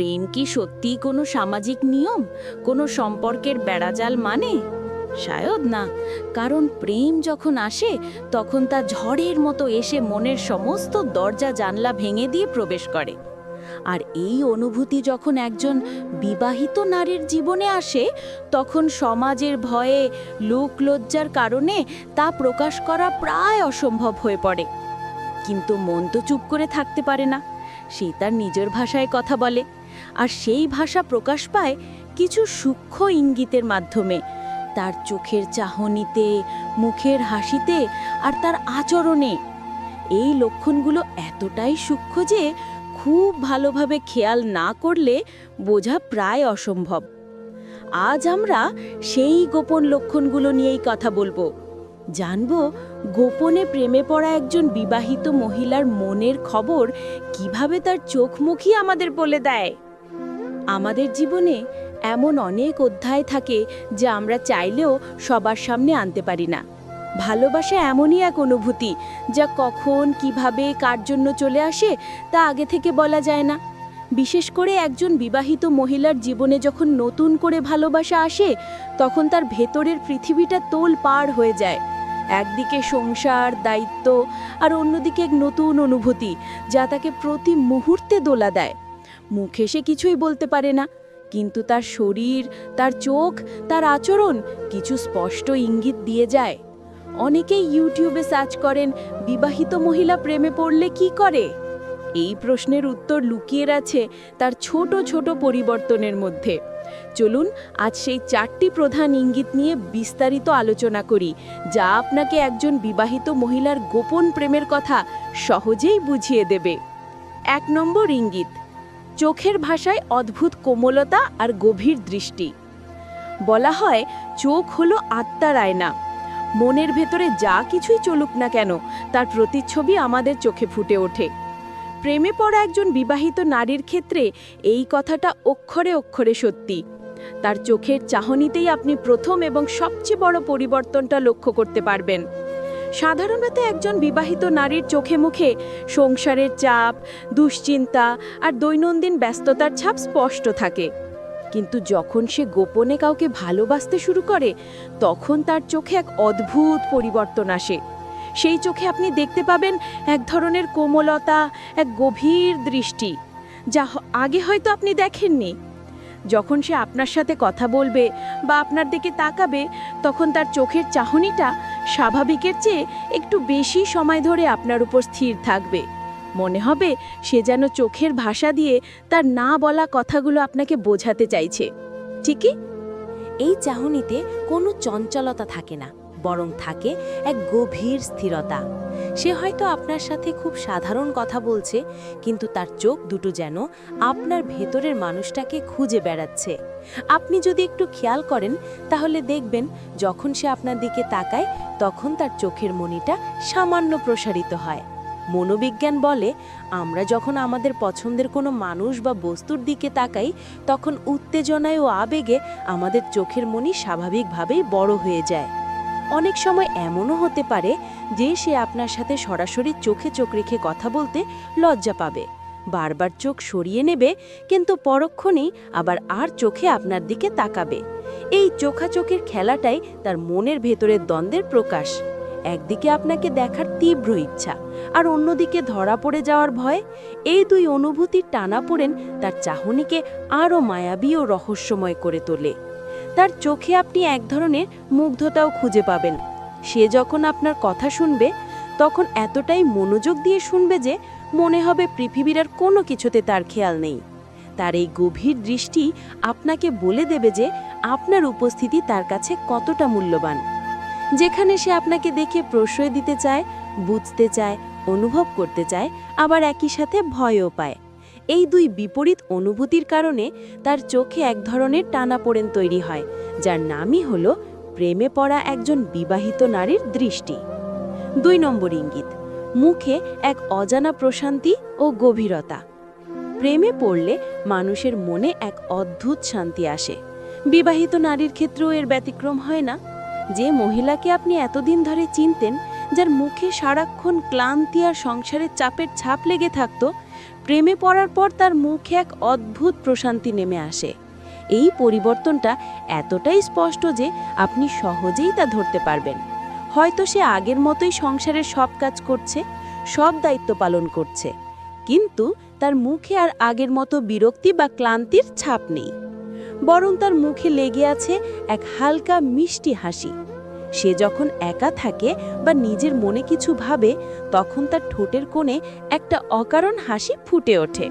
প্রেম কি সত্যিই কোনো সামাজিক নিয়ম? কোনো সম্পর্কের বেড়াজাল মানে? শায়দ না। কারণ প্রেম যখন আসে, তখন তা ঝড়ের মতো এসে মনের সমস্ত দরজা জানলা ভেঙে দিয়ে প্রবেশ করে। আর এই অনুভূতি যখন একজন বিবাহিত নারীর জীবনে আসে, তখন সমাজের ভয়ে লোক লজ্জার কারণে তা প্রকাশ করা প্রায় অসম্ভব হয়ে পড়ে। কিন্তু মন তো চুপ করে থাকতে পারে না। সে তার নিজের ভাষায় কথা বলে। আর সেই ভাষা প্রকাশ পায় কিছু সূক্ষ্ম ইঙ্গিতের মাধ্যমে। তার চোখের চাহনিতে, মুখের হাসিতে আর তার আচরণে। এই লক্ষণগুলো এতটাই সূক্ষ্ম যে খুব ভালোভাবে খেয়াল না করলে বোঝা প্রায় অসম্ভব। আজ আমরা সেই গোপন লক্ষণগুলো নিয়েই কথা বলব। জানব গোপনে প্রেমে পড়া একজন বিবাহিত মহিলার মনের খবর কীভাবে তার চোখ মুখই আমাদের বলে দেয়। আমাদের জীবনে এমন অনেক অধ্যায় থাকে যা আমরা চাইলেও সবার সামনে আনতে পারি না। ভালোবাসা এমনই এক অনুভূতি যা কখন, কীভাবে, কার জন্য চলে আসে তা আগে থেকে বলা যায় না। বিশেষ করে একজন বিবাহিত মহিলার জীবনে যখন নতুন করে ভালোবাসা আসে, তখন তার ভেতরের পৃথিবীটা তোল পার হয়ে যায়। একদিকে সংসার, দায়িত্ব, আর অন্যদিকে এক নতুন অনুভূতি যা তাকে প্রতি মুহূর্তে দোলা দেয়। মুখে সে কিছুই বলতে পারে না। কিন্তু তার শরীর, তার চোখ, তার আচরণ কিছু স্পষ্ট ইঙ্গিত দিয়ে যায়। অনেকেই ইউটিউবে সার্চ করেন, বিবাহিত মহিলা প্রেমে পড়লে কি করে? এই প্রশ্নের উত্তর লুকিয়ে আছে তার ছোট ছোট পরিবর্তনের মধ্যে। চলুন, আজ সেই চারটি প্রধান ইঙ্গিত নিয়ে বিস্তারিত আলোচনা করি, যা আপনাকে একজন বিবাহিত মহিলার গোপন প্রেমের কথা সহজেই বুঝিয়ে দেবে। এক নম্বর ইঙ্গিত চোখের ভাষায় অদ্ভুত কোমলতা আর গভীর দৃষ্টি। বলা হয়, চোখ হলো আত্মার আয়না। মনের ভেতরে যা কিছুই চলুক না কেন, তার প্রতিচ্ছবি আমাদের চোখে ফুটে ওঠে। প্রেমে পড়া একজন বিবাহিত নারীর ক্ষেত্রে এই কথাটা অক্ষরে অক্ষরে সত্যি। তার চোখের চাহনিতেই আপনি প্রথম এবং সবচেয়ে বড় পরিবর্তনটা লক্ষ্য করতে পারবেন। সাধারণত একজন বিবাহিত নারীর চোখে মুখে সংসারের চাপ, দুশ্চিন্তা আর দৈনন্দিন ব্যস্ততার ছাপ স্পষ্ট থাকে। কিন্তু যখন সে গোপনে কাউকে ভালোবাসতে শুরু করে, তখন তার চোখে এক অদ্ভুত পরিবর্তন আসে। সেই চোখে আপনি দেখতে পাবেন এক ধরনের কোমলতা, এক গভীর দৃষ্টি, যা আগে হয়তো আপনি দেখেননি। যখন সে আপনার সাথে কথা বলবে বা আপনার দিকে তাকাবে, তখন তার চোখের চাহনিটা স্বাভাবিকের চেয়ে একটু বেশি সময় ধরে আপনার উপর স্থির থাকবে। মনে হবে সে যেন চোখের ভাষা দিয়ে তার না বলা কথাগুলো আপনাকে বোঝাতে চাইছে। ঠিকই? এই চাহনিতে কোনো চঞ্চলতা থাকে না, বরং থাকে এক গভীর স্থিরতা। সে হয়তো আপনার সাথে খুব সাধারণ কথা বলছে, কিন্তু তার চোখ দুটো যেন আপনার ভেতরের মানুষটাকে খুঁজে বেড়াচ্ছে। আপনি যদি একটু খেয়াল করেন, তাহলে দেখবেন যখন সে আপনার দিকে তাকায় তখন তার চোখের মনিটা সামান্য প্রসারিত হয়। মনোবিজ্ঞান বলে, আমরা যখন আমাদের পছন্দের কোনো মানুষ বা বস্তুর দিকে তাকাই, তখন উত্তেজনায় ও আবেগে আমাদের চোখের মনি স্বাভাবিকভাবেই বড় হয়ে যায়। অনেক সময় এমনও হতে পারে যে সে আপনার সাথে সরাসরি চোখে চোখ রেখে কথা বলতে লজ্জা পাবে। বারবার চোখ সরিয়ে নেবে, কিন্তু পরক্ষণেই আবার আর চোখে আপনার দিকে তাকাবে। এই চোখাচোখের খেলাটাই তার মনের ভেতরের দ্বন্দ্বের প্রকাশ। একদিকে আপনাকে দেখার তীব্র ইচ্ছা, আর অন্যদিকে ধরা পড়ে যাওয়ার ভয়। এই দুই অনুভূতির টানা পড়েন তার চাহনিকে আরও মায়াবী ও রহস্যময় করে তোলে। তার চোখে আপনি এক ধরনের মুগ্ধতাও খুঁজে পাবেন। সে যখন আপনার কথা শুনবে, তখন এতটাই মনোযোগ দিয়ে শুনবে যে মনে হবে পৃথিবীর আর কোনো কিছুতে তার খেয়াল নেই। তার এই গভীর দৃষ্টি আপনাকে বলে দেবে যে আপনার উপস্থিতি তার কাছে কতটা মূল্যবান। যেখানে সে আপনাকে দেখে প্রশ্রয় দিতে চায়, বুঝতে চায়, অনুভব করতে চায়, আবার একই সাথে ভয়ও পায়। এই দুই বিপরীত অনুভূতির কারণে তার চোখে এক ধরনের টানাপোড়েন তৈরি হয়, যার নামই হল প্রেমে পড়া একজন বিবাহিত নারীর দৃষ্টি। দুই নম্বর ইঙ্গিত মুখে এক অজানা প্রশান্তি ও গভীরতা। প্রেমে পড়লে মানুষের মনে এক অদ্ভুত শান্তি আসে। বিবাহিত নারীর ক্ষেত্রেও এর ব্যতিক্রম হয় না। যে মহিলাকে আপনি এতদিন ধরে চিনতেন, যার মুখে সারাক্ষণ ক্লান্তি আর সংসারের চাপের ছাপ লেগে থাকত, প্রেমে পড়ার পর তার মুখে এক অদ্ভুত প্রশান্তি নেমে আসে। এই পরিবর্তনটা এতটাই স্পষ্ট যে আপনি সহজেই তা ধরতে পারবেন। হয়তো সে আগের মতোই সংসারের সব কাজ করছে, সব দায়িত্ব পালন করছে। কিন্তু তার মুখে আর আগের মতো বিরক্তি বা ক্লান্তির ছাপ নেই। বরং তার মুখে লেগে আছে এক হালকা মিষ্টি হাসি। সে যখন একা থাকে বা নিজের মনে কিছু ভাবে, তখন তার ঠোঁটের কোণে একটা অকারণ হাসি ফুটে ওঠে।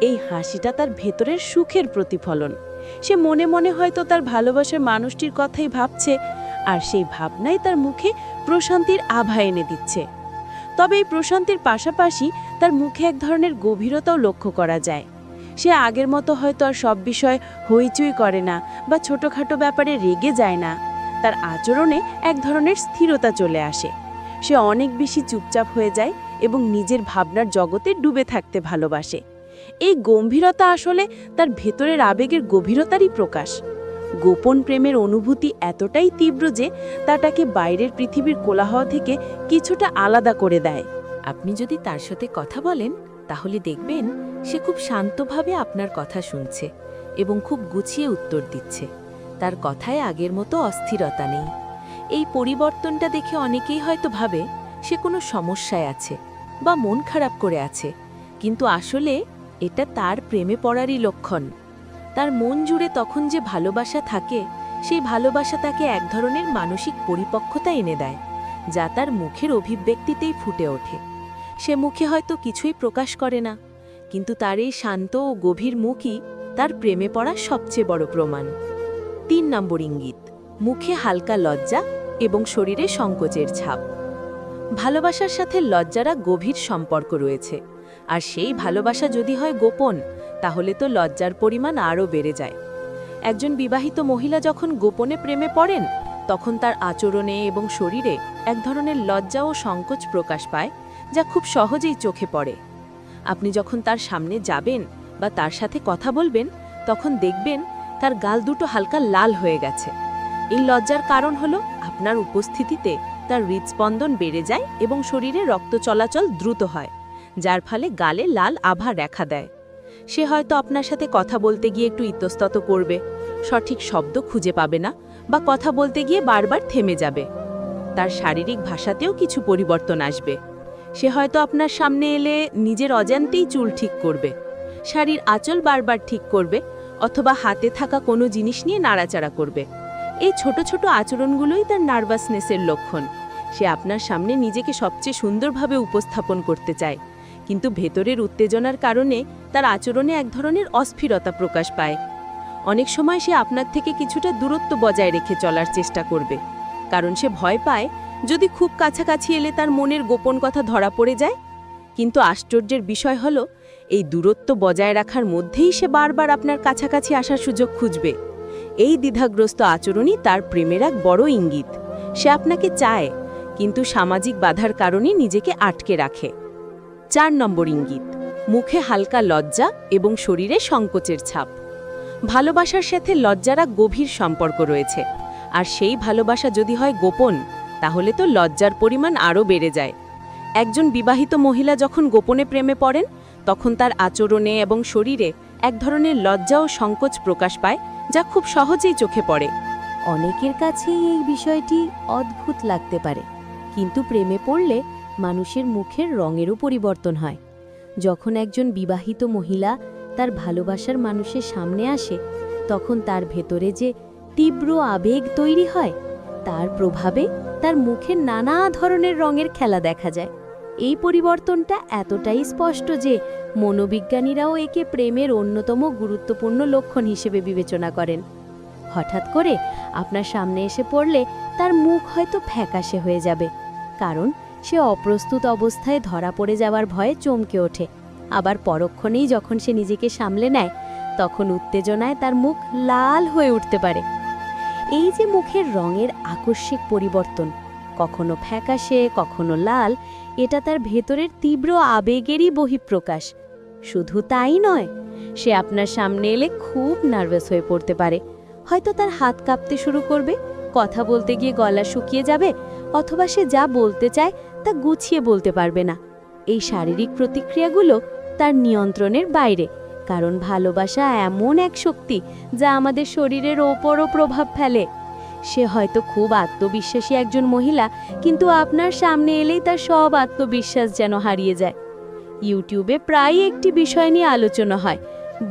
এই হাসিটা তার ভেতরের সুখের প্রতিফলন। সে মনে মনে হয়তো তার ভালোবাসার মানুষটির কথাই ভাবছে আর সেই ভাবনাই তার মুখে প্রশান্তির আভা এনে দিচ্ছে। তবে এই প্রশান্তির পাশাপাশি তার মুখে এক ধরনের গভীরতাও লক্ষ্য করা যায়। সে আগের মতো হয়তো আর সব বিষয় হইচই করে না বা ছোটোখাটো ব্যাপারে রেগে যায় না। তার আচরণে এক ধরনের স্থিরতা চলে আসে। সে অনেক বেশি চুপচাপ হয়ে যায় এবং নিজের ভাবনার জগতে ডুবে থাকতে ভালোবাসে। এই গম্ভীরতা আসলে তার ভেতরের আবেগের গভীরতারই প্রকাশ। গোপন প্রেমের অনুভূতি এতটাই তীব্র যে তা তাকে বাইরের পৃথিবীর কোলাহল থেকে কিছুটা আলাদা করে দেয়। আপনি যদি তার সাথে কথা বলেন, তাহলে দেখবেন সে খুব শান্তভাবে আপনার কথা শুনছে এবং খুব গুছিয়ে উত্তর দিচ্ছে। তার কথায় আগের মতো অস্থিরতা নেই। এই পরিবর্তনটা দেখে অনেকেই হয়তো ভাবে সে কোনো সমস্যায় আছে বা মন খারাপ করে আছে। কিন্তু আসলে এটা তার প্রেমে পড়ারই লক্ষণ। তার মন জুড়ে তখন যে ভালোবাসা থাকে, সেই ভালোবাসা তাকে এক ধরনের মানসিক পরিপক্কতা এনে দেয়, যা তার মুখের অভিব্যক্তিতেই ফুটে ওঠে। সে মুখে হয়তো কিছুই প্রকাশ করে না, কিন্তু তার এই শান্ত ও গভীর মুখই তার প্রেমে পড়া সবচেয়ে বড় প্রমাণ। তিন নম্বর ইঙ্গিত, মুখে হালকা লজ্জা এবং শরীরে সংকোচের ছাপ। ভালোবাসার সাথে লজ্জারা গভীর সম্পর্ক রয়েছে, আর সেই ভালোবাসা যদি হয় গোপন তাহলে তো লজ্জার পরিমাণ আরও বেড়ে যায়। একজন বিবাহিত মহিলা যখন গোপনে প্রেমে পড়েন, তখন তার আচরণে এবং শরীরে এক ধরনের লজ্জা ও সংকোচ প্রকাশ পায়, যা খুব সহজেই চোখে পড়ে। আপনি যখন তার সামনে যাবেন বা তার সাথে কথা বলবেন, তখন দেখবেন তার গাল দুটো হালকা লাল হয়ে গেছে। এই লজ্জার কারণ হলো আপনার উপস্থিতিতে তার হৃদস্পন্দন বেড়ে যায় এবং শরীরে রক্ত চলাচল দ্রুত হয়, যার ফলে গালে লাল আভা দেখা দেয়। সে হয়তো আপনার সাথে কথা বলতে গিয়ে একটু ইতস্তত করবে। সঠিক শব্দ খুঁজে পাবে না বা কথা বলতে গিয়ে বারবার থেমে যাবে। তার শারীরিক ভাষাতেও কিছু পরিবর্তন আসবে। সে হয়তো আপনার সামনে এলে নিজের অজান্তেই চুল ঠিক করবে। শাড়ির আঁচল বারবার ঠিক করবে অথবা হাতে থাকা কোনো জিনিস নিয়ে নাড়াচাড়া করবে। এই ছোট ছোট আচরণগুলোই তার নার্ভাসনেসের লক্ষণ। সে আপনার সামনে নিজেকে সবচেয়ে সুন্দরভাবে উপস্থাপন করতে চায়। কিন্তু ভেতরের উত্তেজনার কারণে তার আচরণে এক ধরনের অস্থিরতা প্রকাশ পায়। অনেক সময় সে আপনার থেকে কিছুটা দূরত্ব বজায় রেখে চলার চেষ্টা করবে, কারণ সে ভয় পায় যদি খুব কাছাকাছি এলে তার মনের গোপন কথা ধরা পড়ে যায়। কিন্তু আশ্চর্যের বিষয় হল, এই দূরত্ব বজায় রাখার মধ্যেই সে বারবার আপনার কাছাকাছি আসার সুযোগ খুঁজবে। এই দ্বিধাগ্রস্ত আচরণই তার প্রেমের এক বড় ইঙ্গিত। সে আপনাকে চায়, কিন্তু সামাজিক বাধার কারণে নিজেকে আটকে রাখে। চার নম্বর ইঙ্গিত, মুখে হালকা লজ্জা এবং শরীরে সংকোচের ছাপ। ভালোবাসার সাথে লজ্জারা গভীর সম্পর্ক রয়েছে, আর সেই ভালোবাসা যদি হয় গোপন, তাহলে তো লজ্জার পরিমাণ আরও বেড়ে যায়। একজন বিবাহিত মহিলা যখন গোপনে প্রেমে পড়েন, তখন তার আচরণে এবং শরীরে এক ধরনের লজ্জা ও সংকোচ প্রকাশ পায়, যা খুব সহজেই চোখে পড়ে। অনেকের কাছেই এই বিষয়টি অদ্ভুত লাগতে পারে, কিন্তু প্রেমে পড়লে মানুষের মুখের রঙেরও পরিবর্তন হয়। যখন একজন বিবাহিত মহিলা তার ভালোবাসার মানুষের সামনে আসে, তখন তার ভেতরে যে তীব্র আবেগ তৈরি হয়, তার প্রভাবে তার মুখে নানা ধরনের রঙের খেলা দেখা যায়। এই পরিবর্তনটা এতটাই স্পষ্ট যে মনোবিজ্ঞানীরাও একে প্রেমের অন্যতম গুরুত্বপূর্ণ লক্ষণ হিসেবে বিবেচনা করেন। হঠাৎ করে আপনার সামনে এসে পড়লে তার মুখ হয়তো ফ্যাকাশে হয়ে যাবে, কারণ সে অপ্রস্তুত অবস্থায় ধরা পড়ে যাওয়ার ভয়ে চমকে ওঠে। আবার পরক্ষণেই যখন সে নিজেকে সামলে নেয়, তখন উত্তেজনায় তার মুখ লাল হয়ে উঠতে পারে। এই যে মুখের রঙের আকস্মিক পরিবর্তন, কখনো ফ্যাকাশে, কখনো লাল, এটা তার ভেতরের তীব্র আবেগেরই বহিঃপ্রকাশ। শুধু তাই নয়, সে আপনার সামনে এলে খুব নার্ভাস হয়ে পড়তে পারে। হয়তো তার হাত কাঁপতে শুরু করবে, কথা বলতে গিয়ে গলা শুকিয়ে যাবে অথবা সে যা বলতে চায় তা গুছিয়ে বলতে পারবে না। এই শারীরিক প্রতিক্রিয়াগুলো তার নিয়ন্ত্রণের বাইরে, কারণ ভালোবাসা এমন এক শক্তি যা আমাদের শরীরের ওপরও প্রভাব ফেলে। সে হয়তো খুব আত্মবিশ্বাসী একজন মহিলা, কিন্তু আপনার সামনে এলেই তার সব আত্মবিশ্বাস যেন হারিয়ে যায়। ইউটিউবে প্রায় একটি বিষয় নিয়ে আলোচনা হয়।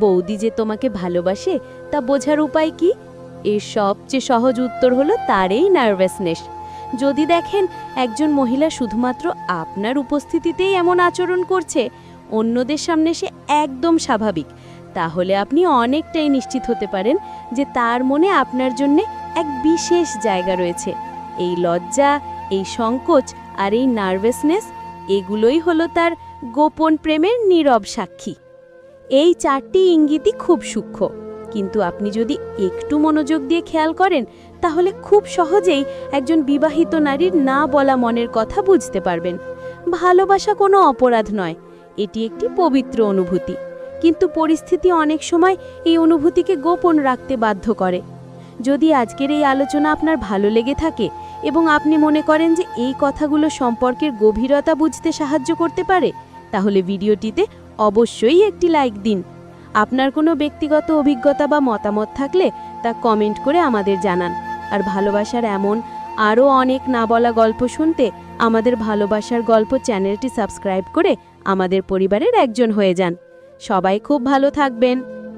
বৌদি যে তোমাকে ভালোবাসে তা বোঝার উপায় কি? এর সবচেয়ে সহজ উত্তর হলো তারই নার্ভাসনেস। যদি দেখেন একজন মহিলা শুধুমাত্র আপনার উপস্থিতিতেই এমন আচরণ করছে, অন্যদের সামনে সে একদম স্বাভাবিক, তাহলে আপনি অনেকটাই নিশ্চিত হতে পারেন যে তার মনে আপনার জন্যে এক বিশেষ জায়গা রয়েছে। এই লজ্জা, এই সংকোচ আর এই নার্ভাসনেস, এগুলোই হলো তার গোপন প্রেমের নীরব সাক্ষী। এই চারটি ইঙ্গিতই খুব সূক্ষ্ম। কিন্তু আপনি যদি একটু মনোযোগ দিয়ে খেয়াল করেন, তাহলে খুব সহজেই একজন বিবাহিত নারীর না বলা মনের কথা বুঝতে পারবেন। ভালোবাসা কোনো অপরাধ নয়, এটি একটি পবিত্র অনুভূতি। কিন্তু পরিস্থিতি অনেক সময় এই অনুভূতিকে গোপন রাখতে বাধ্য করে। যদি আজকের এই আলোচনা আপনার ভালো লেগে থাকে এবং আপনি মনে করেন যে এই কথাগুলো সম্পর্কের গভীরতা বুঝতে সাহায্য করতে পারে, তাহলে ভিডিওটিতে অবশ্যই একটি লাইক দিন। আপনার কোনো ব্যক্তিগত অভিজ্ঞতা বা মতামত থাকলে তা কমেন্ট করে আমাদের জানান। আর ভালোবাসার এমন আরও অনেক না বলা গল্প শুনতে আমাদের ভালোবাসার গল্প চ্যানেলটি সাবস্ক্রাইব করে আমাদের পরিবারের একজন হয়ে যান। সবাই খুব ভালো থাকবেন।